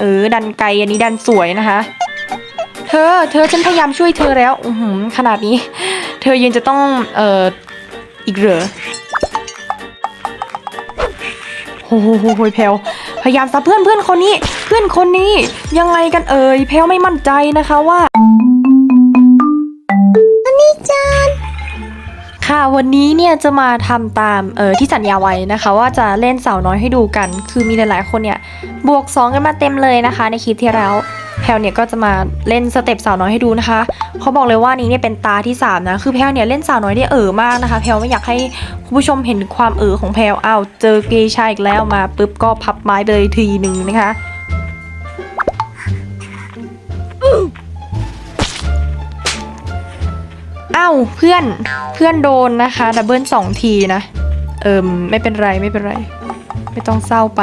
เออ ดันไกลอันนี้ดันสวยนะคะ เธอ เธอฉันพยายามช่วยเธอแล้ว อือหือขนาดนี้ เธอยังจะต้อง เอ่อ อีกเหรอโอ้โหโหโหแพลวพยายามซับเพื่อนเพื่อนคนนี้ เพื่อนคนนี้ยังไงกันเอ่ยแพลวไม่มั่นใจนะคะว่า ค่ะวันนี้เนี่ยจะมาทำตามเออที่สัญญาไว้นะคะ ว่าจะเล่นเสาน้อยให้ดูกัน คือมีหลายๆคนเนี่ยบวก 2 กันมาเต็มเลยนะคะ ในคลิปที่แล้วแพลเนี่ยก็จะมาเล่นสเต็ปสาวน้อยให้ดูนะคะเขาบอกเลยว่านี้เนี่ยเป็นตาที่3นะคือแพลเนี่ยเล่นสาวน้อยได้เออมากนะคะ แพลไม่อยากให้คุณผู้ชมเห็นความเออของแพลวอ้าวเจอเกย์ชายอีกแล้วมาปุ๊บก็พับไม้ไปเลยทีหนึ่งนะคะ อ้าวเพื่อนเพื่อนโดนนะคะดับเบิลสองทีนะเอิมไม่เป็นไรไม่เป็นไร ไม่ต้องเศร้าไป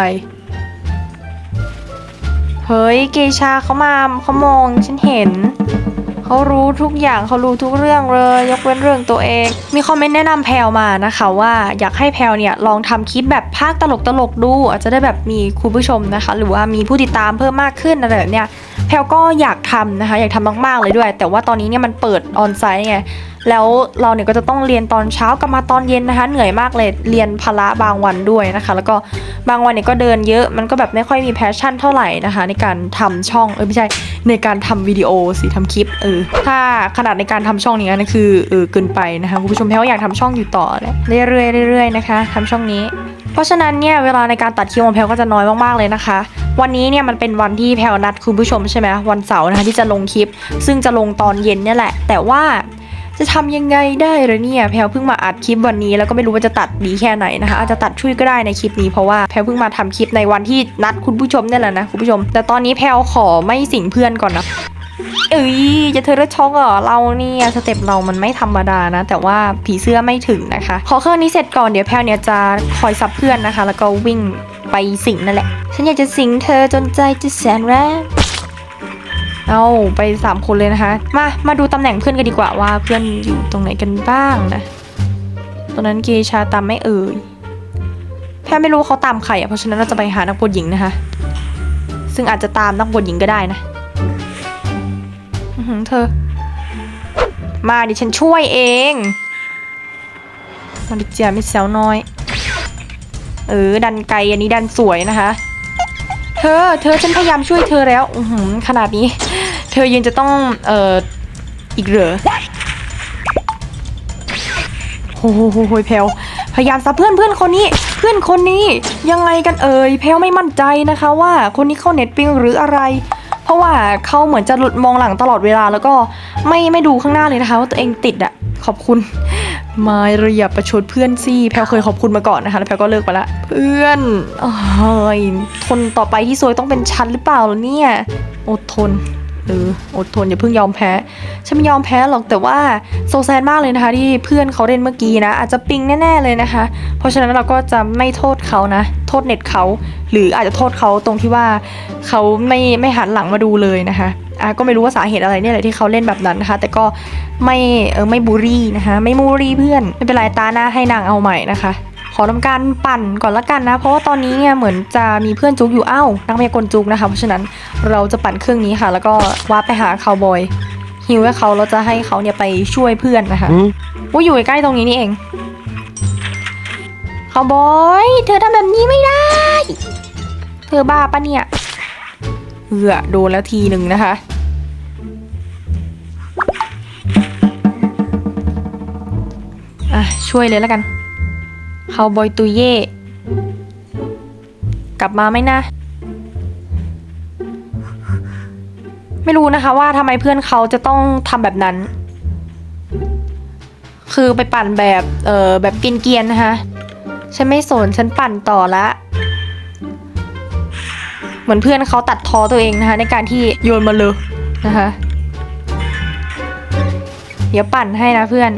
เฮ้ยเกชาเขามาเขามองฉันเห็นเขารู้ทุกอย่างเขารู้ทุกเรื่องเลย ยกเว้นเรื่องตัวเอง มีคอมเมนต์แนะนำแพลวมานะคะว่าอยากให้แพลวเนี่ยลองทำคลิปแบบภาคตลกตลกดู อาจจะได้แบบมีคุณผู้ชมนะคะ หรือว่ามีผู้ติดตามเพิ่มมากขึ้นอะไรแบบเนี้ย แพลวก็อยากทำนะคะ อยากทำมาก ๆ เลยด้วย แต่ว่าตอนนี้เนี่ยมันเปิดออนไซต์ไงแล้วเราเนี่ยก็จะต้องเรียนตอนเช้ากลับมาตอนเย็นนะคะ เหนื่อยมากเลยเรียนพละบางวันด้วยนะคะ แล้วก็บางวันเนี่ยก็เดินเยอะมันก็แบบไม่ค่อยมีแพชชั่นเท่าไหร่นะคะ ในการทำช่องเออไม่ใช่ในการทำวิดีโอสิทำคลิปเออถ้าขนาดในการทำช่องนี้นะคือเออเกินไปนะคะคุณผู้ชมแพลวอยากทำช่องอยู่ต่อเลยเรื่อยๆเรื่อยๆนะคะทำช่องนี้ เพราะฉะนั้นเนี่ยเวลาในการตัดคลิปของแพลวก็จะน้อยมากๆเลยนะคะ วันนี้เนี่ยมันเป็นวันที่แพลนัดคุณผู้ชมใช่ไหมวันเสาร์นะคะที่จะลงคลิป ซึ่งจะลงตอนเย็นเนี่ยแหละ แต่ว่าจะทำยังไงได้เลยเนี่ยแพลวเพิ่งมาอัดคลิปวันนี้แล้วก็ไม่รู้ว่าจะตัดดีแค่ไหนนะคะอาจจะตัดช่วยก็ได้ในคลิปนี้เพราะว่าแพลวเพิ่งมาทำคลิปในวันที่นัดคุณผู้ชมเนี่ยแหละนะคุณผู้ชม แต่ตอนนี้แพลวขอไม่สิงเพื่อนก่อนนะเอ้ยจะเธอได้ช็อกเหรอเราเนี่ยสเต็ปเรามันไม่ธรรมดานะ แต่ว่าผีเสื้อไม่ถึงนะคะ ขอเครื่องนี้เสร็จก่อนเดี๋ยวแพลวเนี่ยจะคอยซับเพื่อนนะคะ แล้วก็วิ่ง ไปสิงนั่นแหละ ฉันอยากจะสิงเธอจนใจจะแสนแรงเอาไปสามคนเลยนะคะ มา มาดูตำแหน่งเพื่อนกันดีกว่าว่าเพื่อนอยู่ตรงไหนกันบ้างนะตรงนั้นเกชาตามไม่เอ่ย แพลไม่รู้เขาตามใครอะ เพราะฉะนั้นเราจะไปหานักบวชหญิงนะคะ ซึ่งอาจจะตามนักบวชหญิงก็ได้นะเธอ มาดิฉันช่วยเองมาดิเจียไม่แซวน้อย เออ ดันไกลอันนี้ดันสวยนะคะ เธอ เธอฉันพยายามช่วยเธอแล้ว อืขนาดนี้ เธอยังจะต้อง เอ่อ อีกเหรอโอ้โหโหโหแพลวพยายามซับเพื่อนเพื่อนคนนี้ เพื่อนคนนี้ยังไงกันเอ่ยแพลวไม่มั่นใจนะคะว่าคนนี้เข้าเน็ตปิงหรืออะไร เพราะว่าเขาเหมือนจะหลุดมองหลังตลอดเวลาแล้วก็ไม่ไม่ดูข้างหน้าเลยนะคะว่าตัวเองติดอะ ขอบคุณไม่ระอย่าประชดเพื่อนสิแพลวเคยขอบคุณมาก่อนนะคะ แล้วแพลวก็เลิกไปละ เพื่อนเฮ้ยทนต่อไปที่ซวยต้องเป็นฉันหรือเปล่าเนี่ย อดทน เอออดทนอย่าเพิ่งยอมแพ้ฉันไม่ยอมแพ้หรอกแต่ว่าโซแซนมากเลยนะคะ ที่เพื่อนเขาเล่นเมื่อกี้นะ อาจจะปิงแน่ ๆเลยนะคะ เพราะฉะนั้นเราก็จะไม่โทษเขานะ โทษเน็ตเขา หรืออาจจะโทษเขาตรงที่ว่าเขาไม่ไม่หันหลังมาดูเลยนะคะอะก็ไม่รู้ว่าสาเหตุอะไรเนี่ยแหละที่เขาเล่นแบบนั้นนะคะ แต่ก็ไม่เออไม่บูลลี่นะคะ ไม่มูรี่เพื่อนไม่เป็นไรตาหน้าให้นางเอาใหม่นะคะ ขอทำการปั่นก่อนละกันนะ เพราะว่าตอนนี้เนี่ยเหมือนจะมีเพื่อนจุกอยู่อ้าวนักพยากลจุกนะคะ เพราะฉะนั้นเราจะปั่นเครื่องนี้ค่ะ แล้วก็วาร์ปไปหาคาวบอยฮิวให้เขาเราจะให้เขาเนี่ยไปช่วยเพื่อนนะคะว่าอยู่ใกล้ๆตรงนี้นี่เองคาวบอยเธอทำแบบนี้ไม่ได้ เธอบ้าปะเนี่ยเอือโดนแล้วทีหนึ่งนะคะอะช่วยเลยแล้วกัน คาบอยตุเย่ กลับมาไหมนะ ไม่รู้นะคะว่าทำไมเพื่อนเขาจะต้องทำแบบนั้น คือไปปั่นแบบ เอ่อ แบบเกียนๆนะคะ ฉันไม่สน ฉันปั่นต่อละเหมือนเพื่อนเขาตัดทอตัวเองนะคะ ในการที่โยนมาเลยนะคะ เดี๋ยวปั่นให้นะเพื่อน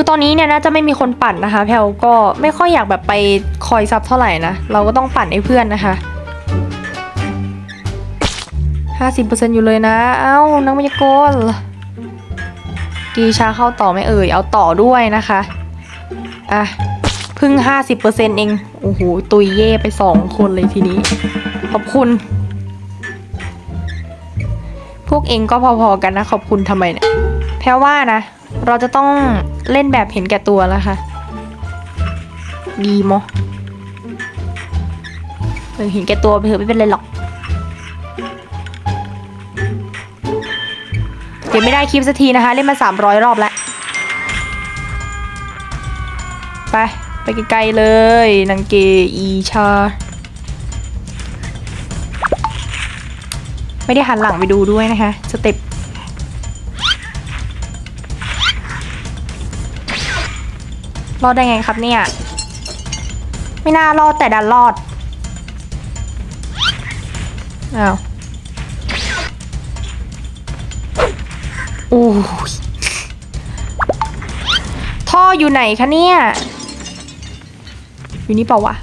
คือตอนนี้เนี่ยน่าจะไม่มีคนปั่นนะคะ แพลก็ไม่ค่อยอยากแบบไปคอยซับเท่าไหร่นะ เราก็ต้องปั่นให้เพื่อนนะคะห้าสิบเปอร์เซ็นอยู่เลยนะ เอ้านักมายากลกีชาเข้าต่อไหม่เอ่ย เอาต่อด้วยนะคะ อะพึ่งห้าสิบเปอร์เซ็นเอง โอ้โห ตุยเย่ไปสองคนเลยทีนี้ ขอบคุณ พวกเองก็พอๆกันนะ ขอบคุณทำไมเนี่ย แพรว่านะ เราจะต้อง เล่นแบบเห็นแก่ตัวแล้วค่ะ ดีมอเออเห็นแก่ตัวไปเถอะไม่เป็นไรหรอก เดี๋ยวไม่ได้คลิปสักทีนะคะ เล่นมาสามร้อยรอบแล้ว ไป ไปไกลๆเลยนางเกอีชา ไม่ได้หันหลังไปดูด้วยนะคะ สเต็ป รอดได้ไงครับเนี่ย ไม่น่ารอดแต่ดันรอดอ้าวโอ้ยท่ออยู่ไหนคะเนี่ย อยู่นี่เปล่าวะ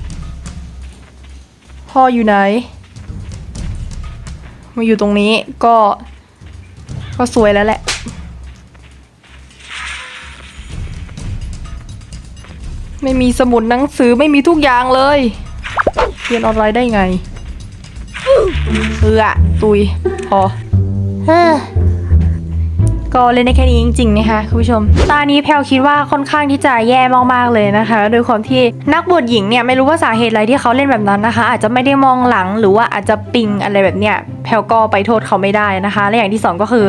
ท่ออยู่ไหน มาอยู่ตรงนี้ก็ ก็สวยแล้วแหละ ไม่มีสมุดหนังสือไม่มีทุกอย่างเลย เรียนออนไลน์ได้ไงเอออตุยพอเฮ้อก็เล่นได้แค่นี้จริง ๆ นะคะคุณผู้ชม ตานี้แพลวคิดว่าค่อนข้างที่จะแย่มากๆเลยนะคะ โดยความที่นักบวชหญิงเนี่ยไม่รู้ว่าสาเหตุอะไรที่เขาเล่นแบบนั้นนะคะ อาจจะไม่ได้มองหลังหรือว่าอาจจะปิงอะไรแบบเนี้ย แพลก็ไปโทษเขาไม่ได้นะคะ และอย่างที่สองก็คือ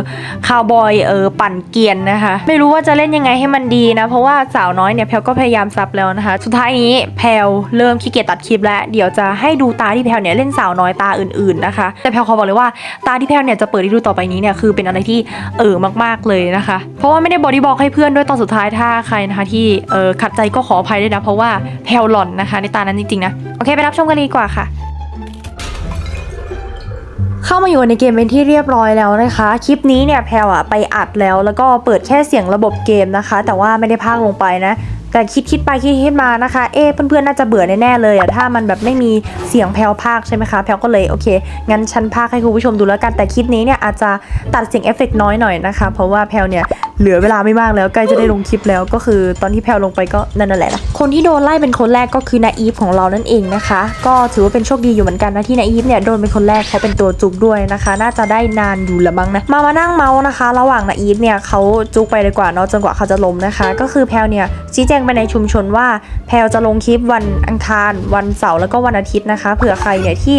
คาวบอยเออปั่นเกียนนะคะ ไม่รู้ว่าจะเล่นยังไงให้มันดีนะเพราะว่าสาวน้อยเนี่ยแพลก็พยายามซับแล้วนะคะ สุดท้ายนี้แพลเริ่มขี้เกียจตัดคลิปแล้วเดี๋ยวจะให้ดูตาที่แพลเนี่ยเล่นสาวน้อยตาอื่นๆนะคะ แต่แพลขอบอกเลยว่าตาที่แพลเนี่ยจะเปิดให้ดูต่อไปนี้เนี่ยคือเป็นอะไรที่เออมากๆเลยนะคะ เพราะว่าไม่ได้บอดี้บอกให้เพื่อนด้วยตอนสุดท้ายถ้าใครนะคะที่เออขัดใจก็ขออภัยด้วยนะเพราะว่าแพลหล่อนนะคะ ในตานั้นจริงๆนะโอเคไปรับชมกันดีกว่าค่ะ เข้ามาอยู่ในเกมเป็นที่เรียบร้อยแล้วนะคะ คลิปนี้เนี่ยแพลวอะไปอัดแล้ว แล้วก็เปิดแค่เสียงระบบเกมนะคะ แต่ว่าไม่ได้พากลงไปนะ แต่คิดคิดไปคิดคิดมานะคะ เอ๊ะเพื่อนๆน่าจะเบื่อแน่ๆเลยอะถ้ามันแบบไม่มีเสียงแพลวพากใช่ไหมคะแพลวก็เลยโอเคงั้นฉันพากให้คุณผู้ชมดูแล้วกันแต่คลิปนี้เนี่ยอาจจะตัดเสียงเอฟเฟกต์น้อยหน่อยนะคะ เพราะว่าแพลวเนี่ยเหลือเวลาไม่มากแล้วใกล้จะได้ลงคลิปแล้วก็คือตอนที่แพลลงไปก็นั่นแหละนะคนที่โดนไล่เป็นคนแรกก็คือนาอีฟของเรานั่นเองนะคะ ก็ถือว่าเป็นโชคดีอยู่เหมือนกันนะที่นาอีฟเนี่ยโดนเป็นคนแรกเขาเป็นตัวจุกด้วยนะคะ น่าจะได้นานอยู่ละมั้งนะมามานั่งเมาส์นะคะ ระหว่างนาอีฟเนี่ยเขาจุกไปเลยกว่าเนาะจนกว่าเขาจะล้มนะคะ ก็คือแพลเนี่ยชี้แจงไปในชุมชนว่าแพลจะลงคลิปวันอังคาร วันเสาร์แล้วก็วันอาทิตย์นะคะเผื่อใครเนี่ยที่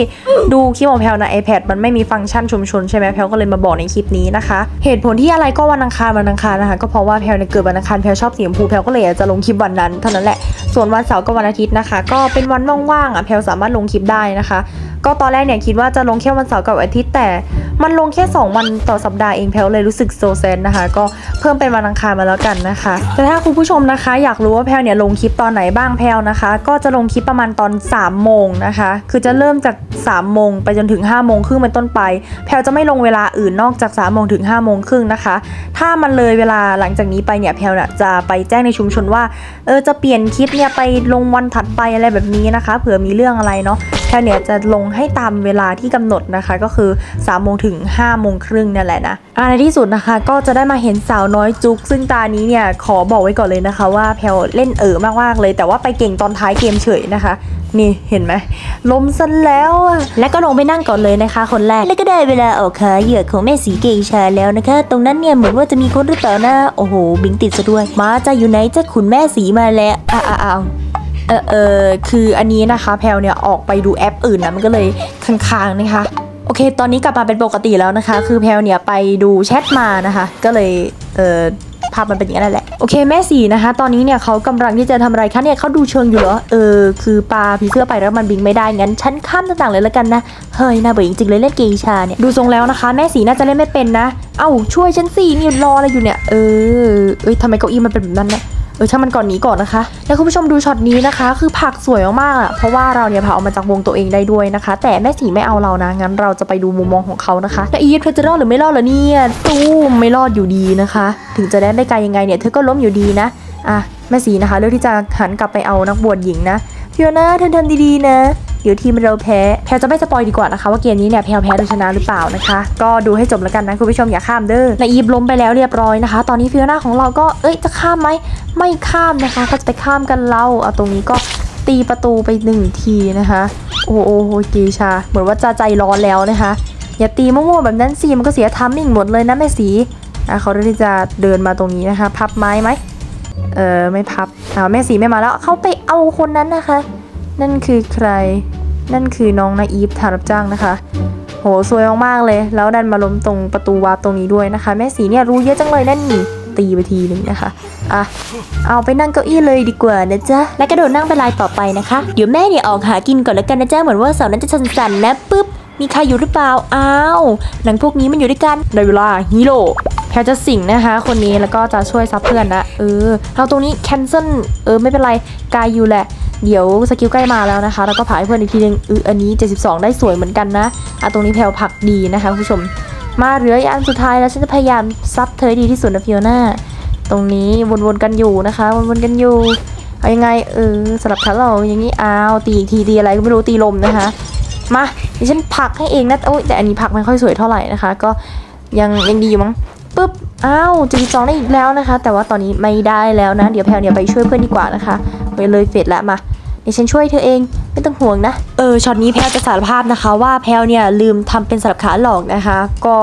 ดูคลิปของแพลใน iPad มันไม่มีฟังก์ชันชุมชนใช่ไหมแพลก็เลยมาบอกในคลิปนี้นะคะ เหตุผลที่อะไรก็วันอังคารวันอังคารนะคะก็เพราะว่าแพลวเนี่ยเกิดวันอังคารแพลวชอบสีชมพูแพลวก็เลยอยากจะลงคลิปวันนั้นเท่านั้นแหละส่วนวันเสาร์กับวันอาทิตย์นะคะ ก็เป็นวันว่างๆอะแพลวสามารถลงคลิปได้นะคะ ก็ตอนแรกเนี่ยคิดว่าจะลงแค่วันเสาร์กับวันอาทิตย์แต่ มันลงแค่ 2 วันต่อสัปดาห์เองแพลวเลยรู้สึกโซเซนนะคะ ก็เพิ่มเป็นวันอังคารมาแล้วกันนะคะ แต่ถ้าคุณผู้ชมนะคะ อยากรู้ว่าแพลวเนี่ยลงคลิปตอนไหนบ้างแพลวนะคะ ก็จะลงคลิปประมาณตอน3โมงนะคะ คือจะเริ่มจาก3โมงไปจนถึง5โมงครึ่งเป็นต้นไป แพลวจะไม่ลงเวลาอื่นนอกจาก3โมงถึง5โมงครึ่งนะคะ ถ้ามันเลยเวลาหลังจากนี้ไปเนี่ยแพลวเนี่ยจะไปแจ้งในชุมชนว่าเออจะเปลี่ยนคลิปเนี่ยไปลงวันถัดไปอะไรแบบนี้นะคะ เผื่อมีเรื่องอะไรเนาะ แพลเนี่ยจะลงให้ตามเวลาที่กำหนดนะคะ ก็คือ3โมงถึง5โมงครึ่งนี่ยแหละนะอ่าในที่สุดนะคะ ก็จะได้มาเห็นสาวน้อยจุก ซึ่งตานี้เนี่ยขอบอกไว้ก่อนเลยนะคะ ว่าแพลเล่นเออมากๆเลย แต่ว่าไปเก่งตอนท้ายเกมเฉยนะคะนี่เห็นไหมล้มซะแล้วอะและก็ลงไปนั่งก่อนเลยนะคะ คนแรก แล้วก็ได้เวลาออกขาเหยื่อของแม่สีเกชาแล้วนะคะ ตรงนั้นเนี่ยเหมือนว่าจะมีคนหรือเปล่านะโอ้โห บิงติดซะด้วย มาจะอยู่ไหนจะขุนแม่สีมาแล้วอ้าอ้าวอ้าว เออเออคืออันนี้นะคะ แพลวเนี่ยออกไปดูแอปอื่นนะมันก็เลยค้างๆนะคะ โอเค ตอนนี้กลับมาเป็นปกติแล้วนะคะ คือแพลวเนี่ยไปดูแชทมานะคะ ก็เลยเออภาพมันเป็นอย่างนั้นแหละ โอเคแม่สีนะคะ ตอนนี้เนี่ยเขากำลังที่จะทำอะไรคะเนี่ยเขาดูเชิงอยู่เหรอ เออ คือปลาผีเสื้อไปแล้วมันบินไม่ได้ งั้นฉันข้ามหน้าต่างเลยแล้วกันนะ เฮ้ยน่าเบื่อจริงๆเลยเล่นเกมชาเนี่ย ดูทรงแล้วนะคะ แม่สีน่าจะเล่นไม่เป็นนะ เอ้าช่วยฉันสินี่รออะไรอยู่เนี่ย เออ เอ้ยทำไมเก้าอี้มันเป็นแบบนั้นเนี่ย เออช่างมันก่อนนี้ก่อนนะคะ แล้วคุณผู้ชมดูช็อตนี้นะคะ คือผักสวยมากๆอะเพราะว่าเราเนี่ยผ่าออกมาจากวงตัวเองได้ด้วยนะคะ แต่แม่สีไม่เอาเรานะ งั้นเราจะไปดูมุมมองของเขานะคะแล้วอีฟเธอจะรอดหรือไม่รอดล่ะเนี่ยตู้มไม่รอดอยู่ดีนะคะ ถึงจะได้ได้ไกลยังไงเนี่ยเธอก็ล้มอยู่ดีนะอะแม่สีนะคะเลือกที่จะหันกลับไปเอานักบวชหญิงนะพี่วานาเธอทำดีๆนะ เดี๋ยวทีมเราแพ้แพลจะไม่สปอยดีกว่านะคะ ว่าเกมนี้เนี่ยแพลแพ้หรือชนะหรือเปล่านะคะ ก็ดูให้จบแล้วกันนะคุณผู้ชมอย่าข้ามเด้อและอีฟล้มไปแล้วเรียบร้อยนะคะ ตอนนี้ฟิโอน่าของเราก็เอ้ยจะข้ามไหมไม่ข้ามนะคะเขาจะไปข้ามกันเราเอาตรงนี้ก็ตีประตูไปหนึ่งทีนะคะโอ้โหโอ้โหเกชา เหมือนว่าจะใจร้อนแล้วนะคะ อย่าตีมั่วๆแบบนั้นสิมันก็เสียทัมมิ่งหมดเลยนะแม่สีอะเขาเลือกที่จะเดินมาตรงนี้นะคะ พับไม้ไหมเออไม่พับอ่าแม่สีไม่มาแล้วเขาไปเอาคนนั้นนะคะ นั่นคือใคร นั่นคือน้องนาอีฟทารับจ้างนะคะ โหสวยมากๆเลย แล้วดันมาล้มตรงประตูวาร์ปตรงนี้ด้วยนะคะ แม่สีเนี่ยรู้เยอะจังเลยนั่นนี่ตีไปทีหนึ่งนะคะ อะ เอาไปนั่งเก้าอี้เลยดีกว่านะจ๊ะ และกระโดดนั่งไปลายต่อไปนะคะ เดี๋ยวแม่เนี่ยออกหากินก่อนแล้วกันนะจ๊ะ เหมือนว่าเสาร์นั้นจะสั่นๆนะปุ๊บ มีใครอยู่หรือเปล่า อ้าวหนังพวกนี้มันอยู่ด้วยกันได้เวลาฮีโร่แพรจะสิงนะคะ คนนี้แล้วก็จะช่วยซับเพื่อนนะ เออ เอาตรงนี้แคนเซิล เออไม่เป็นไร กายอยู่แหละ เดี๋ยวสกิลใกล้มาแล้วนะคะ แล้วก็ผ่าให้เพื่อนอีกทีนึงเอออันนี้ 72 ได้สวยเหมือนกันนะอะตรงนี้แพรผักดีนะคะคุณผู้ชม มาเหลืออีกอันสุดท้ายแล้วฉันจะพยายามซับเธอให้ดีที่สุดนะฟิโอน่าตรงนี้วนๆกันอยู่นะคะ วนๆกันอยู่เอายังไงเออสลับขาเราอย่างนี้อ้าวตีอีกทีตีอะไรก็ไม่รู้ตีลมนะคะ มาดิฉันผลักให้เองนะโอ้ยแต่อันนี้ผลักไม่ค่อยสวยเท่าไหร่นะคะ ก็ยังยังดีอยู่มั้ง ปุ๊บอ้าวจีจองได้อีกแล้วนะคะ แต่ว่าตอนนี้ไม่ได้แล้วนะ เดี๋ยวแพลวเนี่ยไปช่วยเพื่อนดีกว่านะคะไปเลยเฟดละมาเดี๋ยวฉันช่วยเธอเอง ไม่ต้องห่วงนะ เออช็อตนี้แพลวจะสารภาพนะคะว่าแพลวเนี่ยลืมทำเป็นสลับขาหลอกนะคะ ก็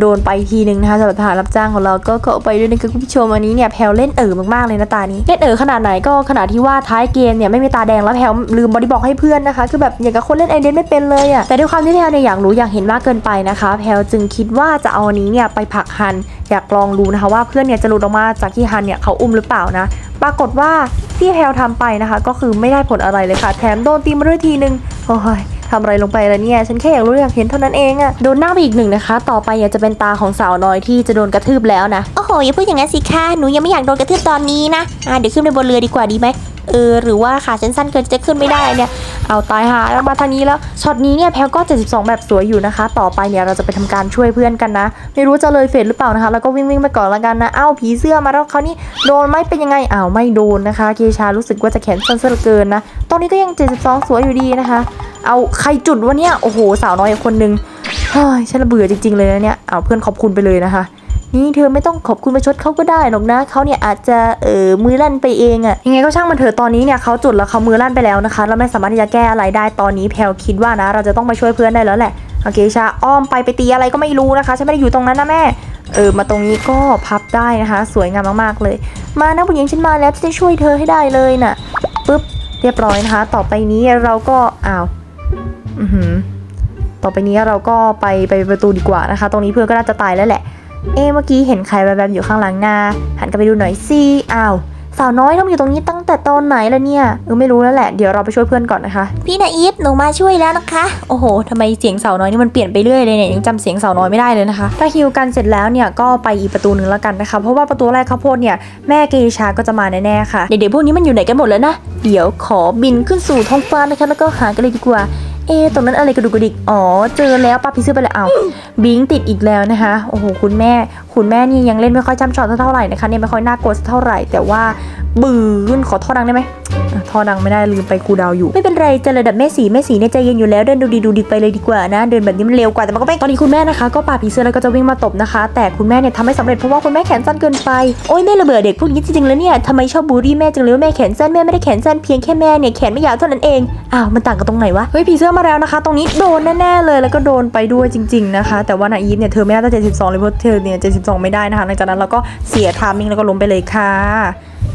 โดนไปทีนึงนะคะสำหรับทหารรับจ้างของเราก็ก็ไปด้วยนะคะคุณผู้ชมอันนี้เนี่ยแพลวเล่นเอ๋อมากๆเลยนะตานี้เล่นเอ๋อขนาดไหนก็ขนาดที่ว่าท้ายเกมเนี่ยไม่มีตาแดงแล้วแพลวลืมบอดี้บอกให้เพื่อนนะคะคือแบบอย่างกับคนเล่นไอเดนไม่เป็นเลยอะแต่ด้วยความที่แพลวเนี่ยอยากรู้อยากเห็นมากเกินไปนะคะ แพลวจึงคิดว่าจะเอาอันนี้เนี่ยไปผลักฮัน อยากลองดูนะคะว่าเพื่อนเนี่ยจะหลุดออกมาจากที่ฮันเนี่ยเขาอุ้มหรือเปล่านะ ปรากฏว่าที่แพลวทำไปนะคะ ก็คือไม่ได้ผลอะไรเลยค่ะแถมโดนตีมาด้วยทีนึงโอ้ยทำอะไรลงไปแล้วเนี่ย ฉันแค่อยากรู้อยากเห็นเท่านั้นเองอะโดนหน้าไปอีกหนึ่งนะคะ ต่อไปอยากจะเป็นตาของสาวน้อยที่จะโดนกระทืบแล้วนะ โอ้โห อย่าพูดอย่างนั้นสิคะหนูยังไม่อยากโดนกระทืบตอนนี้นะอ่าเดี๋ยวขึ้นไปบนเรือดีกว่าดีไหม เออหรือว่าขาฉันสั้นเกินจะขึ้นไม่ได้เนี่ย เอาตายหาแล้วมาทางนี้แล้วช็อตนี้เนี่ยแพลก็ 72 แบบสวยอยู่นะคะ ต่อไปเนี่ยเราจะไปทำการช่วยเพื่อนกันนะ ไม่รู้จะเลยเฟดหรือเปล่านะคะ แล้วก็วิ่งวิ่งไปก่อนละกันนะเอ้าผีเสื้อมาแล้วเขานี่โดนไหมเป็นยังไงอ้าวไม่โดนนะคะเกชารู้สึกว่าจะแขนสั้นเหลือเกินนะตอนนี้ก็ยัง 72 สวยอยู่ดีนะคะ เอาใครจุดวะเนี่ยโอ้โหสาวน้อยคนนึงเฮ้ยฉันเบื่อจริง ๆเลยนะเนี่ยเอาเพื่อนขอบคุณไปเลยนะคะ นี่เธอไม่ต้องขอบคุณประชดเขาก็ได้หรอกนะเขาเนี่ยอาจจะเออมือลั่นไปเองอะยังไงก็ช่างมันเถอะตอนนี้เนี่ยเขาจุดแล้วเขามือลั่นไปแล้วนะคะเราไม่สามารถที่จะแก้อะไรได้ตอนนี้แพลวคิดว่านะ เราจะต้องไปช่วยเพื่อนได้แล้วแหละโอเคชาอ้อมไปไปตีอะไรก็ไม่รู้นะคะฉันไม่ได้อยู่ตรงนั้นนะแม่เออมาตรงนี้ก็พับได้นะคะ สวยงามมากๆเลย มานะผู้หญิงฉันมาแล้วจะช่วยเธอให้ได้เลยน่ะปุ๊บเรียบร้อยนะคะ ต่อไปนี้เราก็อ้าวอือหือต่อไปนี้เราก็ไปไปประตูดีกว่านะคะ ตรงนี้เพื่อนก็น่าจะตายแล้วแหละ เอ๊ะเมื่อกี้เห็นใครแบบๆอยู่ข้างหลังนาหันกลับไปดูหน่อยสิอ้าวสาวน้อยต้องอยู่ตรงนี้ตั้งแต่ตอนไหนแล้วเนี่ยเออไม่รู้แล้วแหละเดี๋ยวเราไปช่วยเพื่อนก่อนนะคะ พี่นาอีฟหนูมาช่วยแล้วนะคะ โอ้โหทำไมเสียงสาวน้อยนี่มันเปลี่ยนไปเรื่อยเลยเนี่ยยังจำเสียงสาวน้อยไม่ได้เลยนะคะ ถ้าฮิวกันเสร็จแล้วเนี่ยก็ไปอีกประตูหนึ่งแล้วกันนะคะ เพราะว่าประตูแรกข้าวโพดเนี่ยแม่เกอิชาก็จะมาแน่ๆค่ะเด็กๆพวกนี้มันอยู่ไหนกันหมดแล้วนะเดี๋ยวขอบินขึ้นสู่ท้องฟ้านะคะแล้วก็หากันเลยดีกว่า เอ๊ะตรงนั้นอะไรกระดุกกระดิกอ๋อเจอแล้วป้าพิซื้อไปแล้วเอาบิงติดอีกแล้วนะคะโอ้โหคุณแม่ คุณแม่นี่ยังเล่นไม่ค่อยจำช็อตเท่าไหร่นะคะเนี่ยไม่ค่อยน่ากลัวสักเท่าไหร่ แต่ว่าบืนขอท่อดังได้ไหมอะ ท่อดังไม่ได้ลืมไปคูดาวอยู่ ไม่เป็นไรจะระดับแม่สีแม่สีเนี่ยใจเย็นอยู่แล้วเดินดูดีดูดีไปเลยดีกว่านะเดินแบบนี้มันเร็วกว่าแต่มันก็ไม่ตอนนี้คุณแม่นะคะก็ปาผีเสื้อแล้วก็จะวิ่งมาตบนะคะ แต่คุณแม่เนี่ยทำไม่สำเร็จเพราะว่าคุณแม่แขนสั้นเกินไปโอ้ยแม่ระเบิดเด็กพวกนี้จริงๆแล้วเนี่ยทำไมชอบบูลลี่แม่จังเลยว่าแม่แขนสั้นแม่ไม่ได้แขนสั้นเพียงแค่แม่เนี่ยแขนไม่ยาวเท่านั้นเองอ้าวมันต่างกันตรงไหนวะเฮ้ยผีเสื้อมาแล้วนะคะ ตรงนี้โดนแน่ๆเลยแล้วก็โดนไปด้วยจริง ๆนะคะ แต่ว่านาอีฟเนี่ยเธอไม่น่าจะ72เลยเพราะเธอเนี่ย72 ไม่ได้นะคะหลังจากนั้นเราก็เสียทามิ่งแล้วก็ล้มไปเลยค่ะ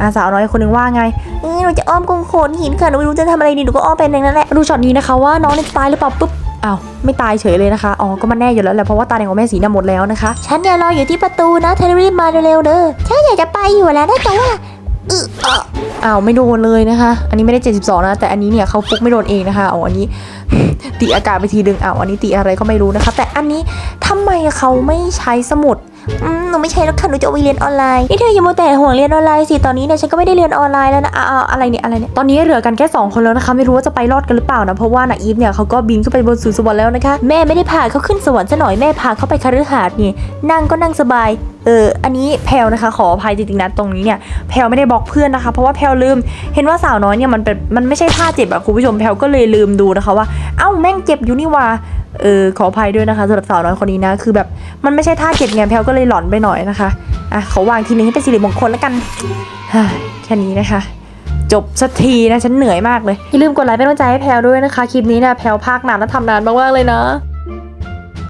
อาสาวน้อยคนหนึงว่าไงเออหนูจะอ้อมกงโขนหินค่ะหนูไม่รู้จะทำอะไรดีหนูก็อ้อมไปเองนั่นแหละดูช็อตนี้นะคะว่าน้องจะตายหรือเปล่าปุ๊บอ้าวไม่ตายเฉยเลยนะคะอ๋อก็มันแน่อยู่แล้วแหละเพราะว่าตาแดงของแม่สีน่ะหมดแล้วนะคะฉันเนี่ยรออยู่ที่ประตูนะเธอรีบมาเร็วๆเด้อฉันอยากจะไปอยู่แล้วนะแต่ว่าออเอออ้าวไม่โดนเลยนะคะ อันนี้ไม่ได้ 72 นะ แต่อันนี้เนี่ยเขาฟุกไม่โดนเองนะคะอ๋ออันนี้ตีอากาศไปทีดึงอ้าวอันนี้ตีอะไรก็ไม่รู้นะคะ แต่อันนี้ทำไมเขาไม่ใช้สมุด อืมหนูไม่ใช่แล้วค่ะหนูจะเอาไปเรียนออนไลน์นี่เธออย่ามัวแต่ห่วงเรียนออนไลน์สิตอนนี้เนี่ยฉันก็ไม่ได้เรียนออนไลน์แล้วนะอ้าวอะไรเนี่ยอะไรเนี่ยตอนนี้เหลือกันแค่2คนแล้วนะคะไม่รู้ว่าจะไปรอดกันหรือเปล่านะเพราะว่านาอีฟเนี่ยเขาก็บินขึ้นไปบนสุสวรรค์แล้วนะคะ แม่ไม่ได้พาเขาขึ้นสวรรค์ซะหน่อยแม่พาเขาไปคฤหาสน์นี่นั่งก็นั่งสบายเออ อันนี้แพลนะคะ ขออภัยจริงๆนะตรงนี้เนี่ย แพลไม่ได้บล็อกเพื่อนนะคะ เพราะว่าแพลลืม เห็นว่าสาวน้อยเนี่ยมันเป็น มันไม่ใช่ท่าเจ็บอะคุณผู้ชม แพลก็เลยลืมดูนะคะว่า เอ้าแม่งเจ็บอยู่นี่ว่า เออขออภัยด้วยนะคะสำหรับสาวน้อยคนนี้นะ คือแบบมันไม่ใช่ท่าเจ็บไงแพลวก็เลยหลอนไปหน่อยนะคะอะขอวางทีนึงให้เป็นสิริมงคลแล้วกันฮแค่นี้นะคะจบสักทีนะ ฉันเหนื่อยมากเลย อย่าลืมกดไลค์เป็นกำลังใจให้แพลวด้วยนะคะ คลิปนี้นะแพลวภาคนานและทำนานมากๆเลยนะ